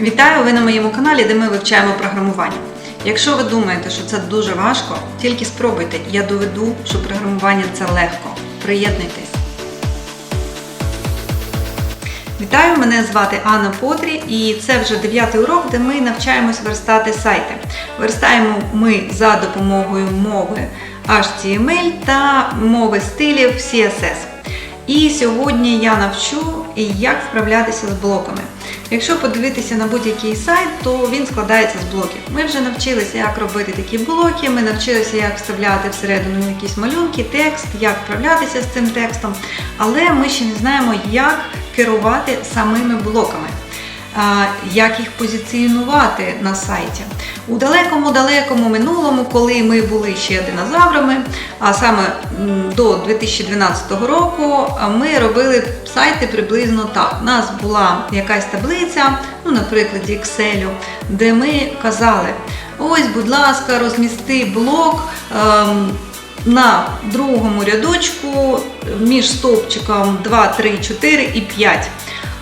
Вітаю! Ви на моєму каналі, де ми вивчаємо програмування. Якщо ви думаєте, що це дуже важко, тільки спробуйте. Я доведу, що програмування це легко. Приєднуйтесь. Вітаю! Мене звати Анна Потрі, і це вже дев'ятий урок, де ми навчаємось верстати сайти. Верстаємо ми за допомогою мови HTML та мови стилів CSS. І сьогодні я навчу, як вправлятися з блоками. Якщо подивитися на будь-який сайт, то він складається з блоків. Ми вже навчилися, як робити такі блоки, ми навчилися, як вставляти всередину якісь малюнки, текст, як вправлятися з цим текстом, але ми ще не знаємо, як керувати самими блоками. Як їх позиціонувати на сайті. У далекому-далекому минулому, коли ми були ще динозаврами, а саме до 2012 року, ми робили сайти приблизно так. У нас була якась таблиця, ну, наприклад, Excel, де ми казали: ось, будь ласка, розмісти блок. ем, на другому рядочку між стовпчиком 2, 3, 4 і 5.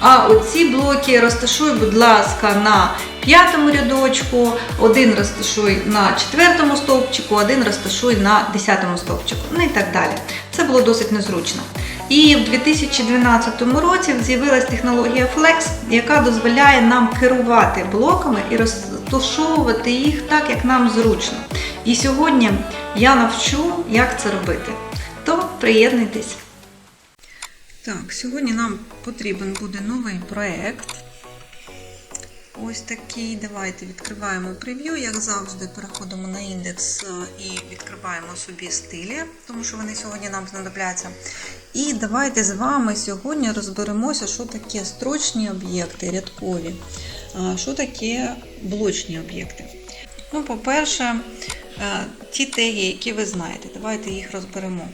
А оці блоки розташуй, будь ласка, на п'ятому рядочку, один розташуй на четвертому стовпчику, один розташуй на десятому стовпчику, ну і так далі. Це було досить незручно. І в 2012 році з'явилась технологія Flex, яка дозволяє нам керувати блоками і розташовувати їх так, як нам зручно. І сьогодні я навчу, як це робити. То приєднуйтесь. Так, сьогодні нам потрібен буде новий проєкт. Ось такий. Давайте відкриваємо прев'ю, як завжди, переходимо на індекс е, і відкриваємо собі стилі, тому що вони сьогодні нам знадобляться. І давайте з вами сьогодні розберемося, що таке строчні об'єкти, рядкові, що таке блочні об'єкти. Ну, по-перше, е, ті теги, які ви знаєте, давайте їх розберемо.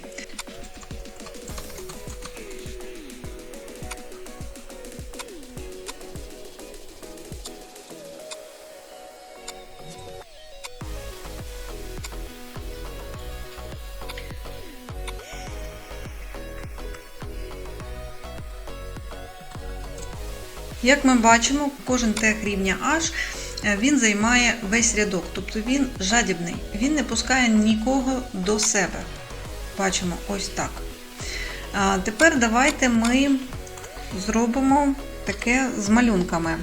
Як ми бачимо, кожен тег рівня H е, він займає весь рядок, тобто він жадібний, він не пускає нікого до себе. Бачимо ось так. А тепер давайте ми зробимо таке з малюнками.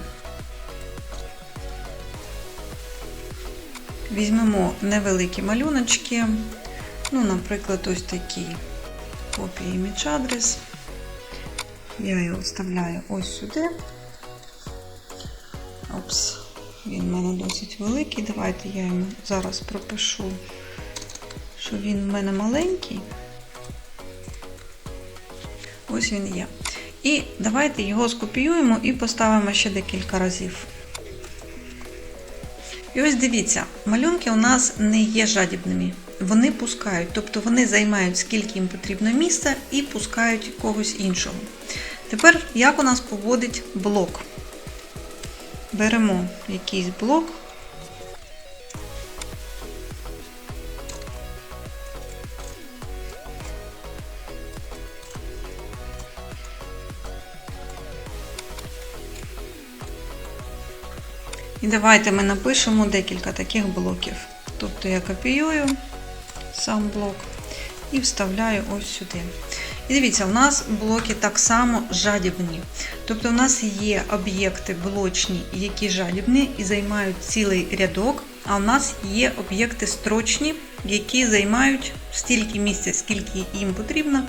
Візьмемо невеликі малюночки, ну, наприклад, ось такі копії image адрес. Я його вставляю ось сюди. Опс, він в мене досить великий. Давайте я йому зараз пропишу, що він в мене маленький. Ось він є. І давайте його скопіюємо і поставимо ще декілька разів. І ось дивіться, малюнки у нас не є жадібними. Вони пускають, тобто вони займають скільки їм потрібно місця і пускають когось іншого. Тепер як у нас поводить блок? Беремо якийсь блок. І давайте ми напишемо декілька таких блоків. Тобто я копіюю сам блок і вставляю ось сюди. І дивіться, у нас блоки так само жадібні. Тобто у нас є об'єкти блочні, які жадібні і займають цілий рядок, а у нас є об'єкти строчні, які займають стільки місця, скільки їм потрібно,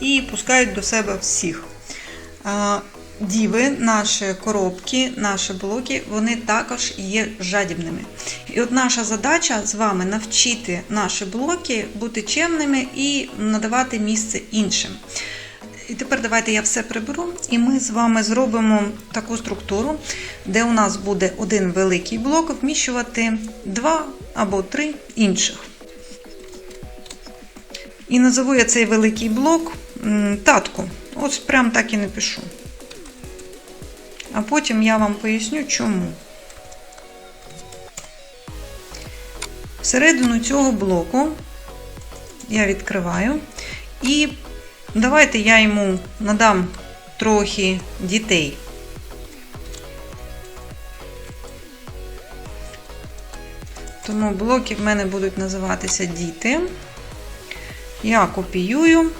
і пускають до себе всіх. Діви, наші коробки, наші блоки, вони також є жадібними. І от наша задача з вами навчити наші блоки бути чемними і надавати місце іншим. І тепер давайте я все приберу, і ми з вами зробимо таку структуру, де у нас буде один великий блок вміщувати два або три інших. І назову я цей великий блок татку. Ось прям так і напишу. А потім я вам поясню, чому. Всередину цього блоку я відкриваю. І Давайте я йому надам трохи дітей. Тому блоки в мене будуть називатися діти. Я копіюю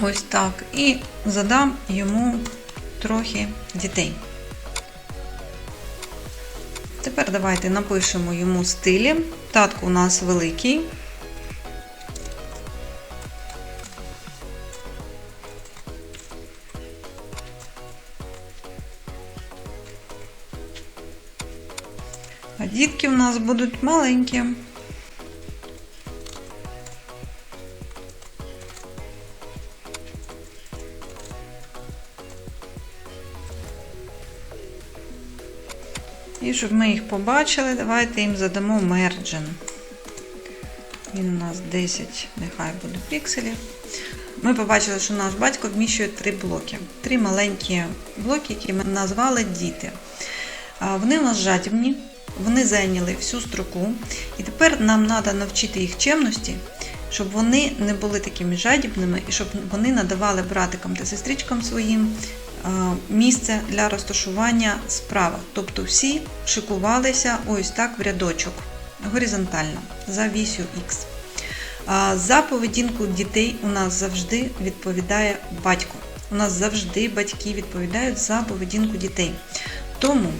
ось так і задам йому трохи дітей. Тепер давайте напишемо йому стилі. Татку у нас великий. А дітки у нас будуть маленькі. І щоб ми їх побачили, давайте їм задамо мерджен. Він у нас 10, нехай буде пікселів. Ми побачили, що наш батько вміщує три блоки. Три маленькі блоки, які ми назвали діти. Вони у нас жадібні, вони зайняли всю строку. І тепер нам треба навчити їх чемності, щоб вони не були такими жадібними і щоб вони надавали братикам та сестричкам своїм е, місце для розташування справа. Тобто всі шикувалися ось так в рядочок, горизонтально, за вісю Х. За поведінку дітей у нас завжди відповідає батько. У нас завжди батьки відповідають за поведінку дітей. Тому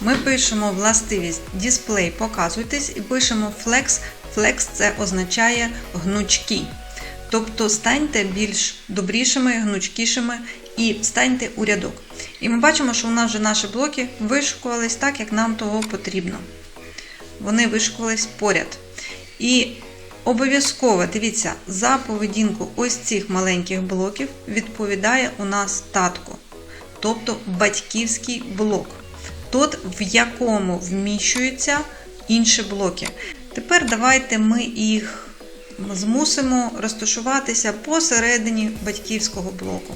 ми пишемо властивість дисплей, показуйтесь і пишемо flex. Flex це означає гнучкі. Тобто станьте більш добрішими, гнучкішими і станьте у рядок. І ми бачимо, що у нас вже наші блоки вишукувались так, як нам того потрібно. Вони вишукувались поряд. І обов'язково, дивіться, за поведінку ось цих маленьких блоків відповідає у нас татко, тобто батьківський блок. Тут, в якому вміщуються інші блоки. Тепер давайте ми їх змусимо розташуватися посередині батьківського блоку.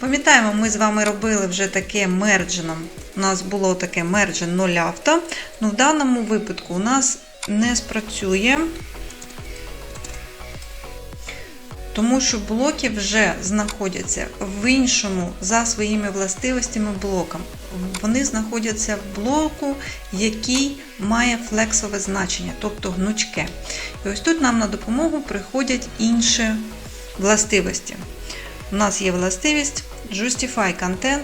Пам'ятаємо, ми з вами робили вже таке мердженом. У нас було таке мерджен 0 авто, але в даному випадку у нас не спрацює, тому що блоки вже знаходяться в іншому за своїми властивостями блоком. Вони знаходяться в блоку, який має флексове значення, тобто гнучке. І ось тут нам на допомогу приходять інші властивості. У нас є властивість Justify Content.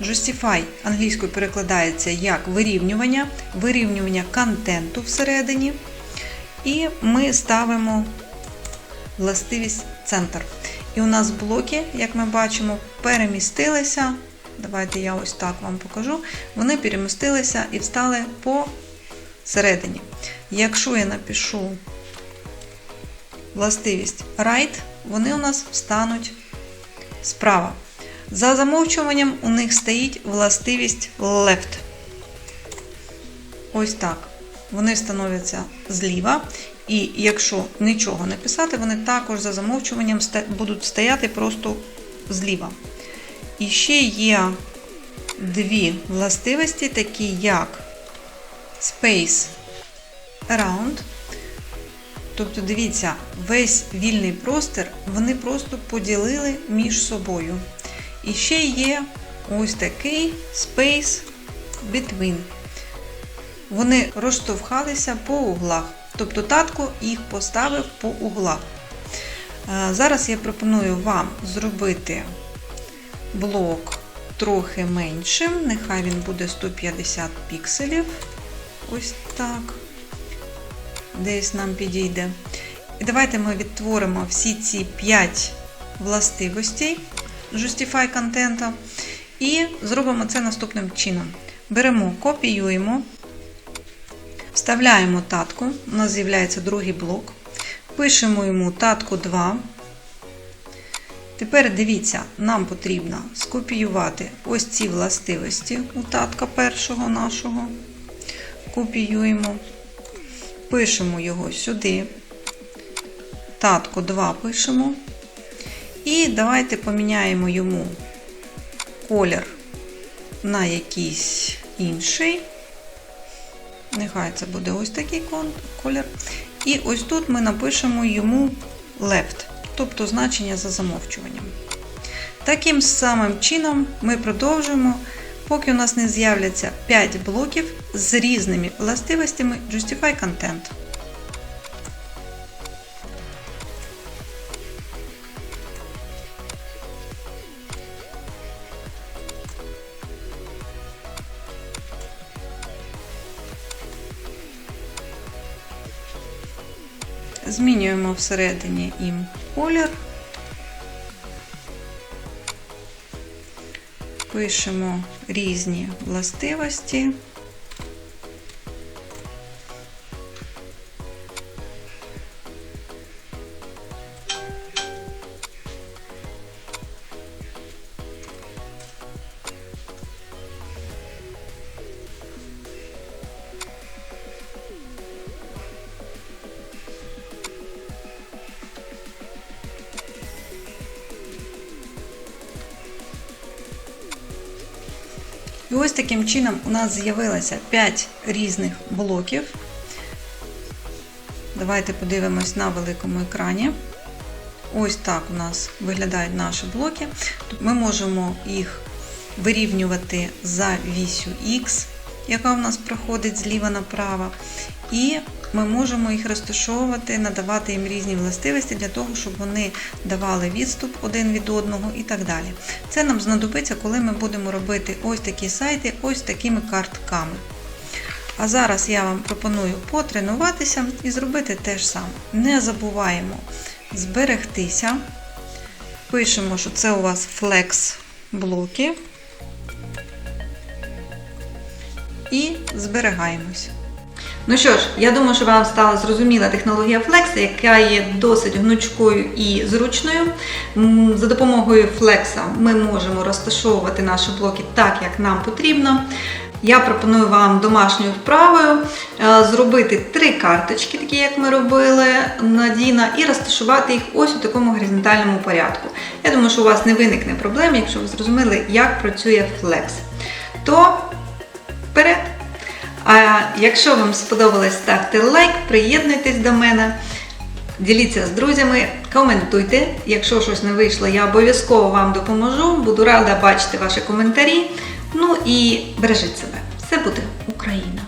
Justify англійською перекладається як вирівнювання, вирівнювання контенту всередині. І ми ставимо властивість центр. І у нас блоки, як ми бачимо, перемістилися. Давайте я ось так вам покажу. Вони перемістилися і встали посередині. Якщо я напишу властивість right, вони у нас встануть справа. За замовчуванням у них стоїть властивість left. Ось так. Вони становляться зліва. І якщо нічого не писати, вони також за замовчуванням будуть стояти просто зліва. І ще є дві властивості, такі як Space Around. Тобто, дивіться, весь вільний простір вони просто поділили між собою. І ще є ось такий Space Between. Вони розштовхалися по углах. Тобто татко їх поставив по углах. Зараз я пропоную вам зробити блок трохи меншим, нехай він буде 150 пікселів. Ось так. Десь нам підійде. І давайте ми відтворимо всі ці 5 властивостей Justify контенту. І зробимо це наступним чином. Беремо, копіюємо, вставляємо татку, у нас з'являється другий блок. Пишемо йому татку 2. Тепер дивіться, нам потрібно скопіювати ось ці властивості у татка першого нашого. Копіюємо, пишемо його сюди. Татку 2 пишемо. І давайте поміняємо йому колір на якийсь інший. Нехай це буде ось такий колір. І ось тут ми напишемо йому left тобто значення за замовчуванням. Таким самим чином ми продовжуємо поки у нас не з'являться 5 блоків з різними властивостями Justify Content. Змінюємо всередині їм колір. Пишемо різні властивості. Ось таким чином у нас з'явилося 5 різних блоків. Давайте подивимось на великому екрані. Ось так у нас виглядають наші блоки. Ми можемо їх вирівнювати за вісю X, яка у нас проходить зліва направо. І ми можемо їх розташовувати, надавати їм різні властивості для того, щоб вони давали відступ один від одного і так далі. Це нам знадобиться, коли ми будемо робити ось такі сайти, ось такими картками. А зараз я вам пропоную потренуватися і зробити те ж саме. Не забуваємо зберегтися. Пишемо, що це у вас флекс блоки. І зберігаємось. Ну що ж, я думаю, що вам стала зрозуміла технологія Flex, яка є досить гнучкою і зручною. За допомогою Flex ми можемо розташовувати наші блоки так, як нам потрібно. Я пропоную вам домашньою вправою е, зробити три карточки, такі як ми робили на Діна, і розташувати їх ось у такому горизонтальному порядку. Я думаю, що у вас не виникне проблем, якщо ви зрозуміли, як працює Flex. То вперед! А якщо вам сподобалось, ставте лайк, приєднуйтесь до мене, діліться з друзями, коментуйте. Якщо щось не вийшло, я обов'язково вам допоможу. Буду рада бачити ваші коментарі. Ну і бережіть себе. Все буде Україна!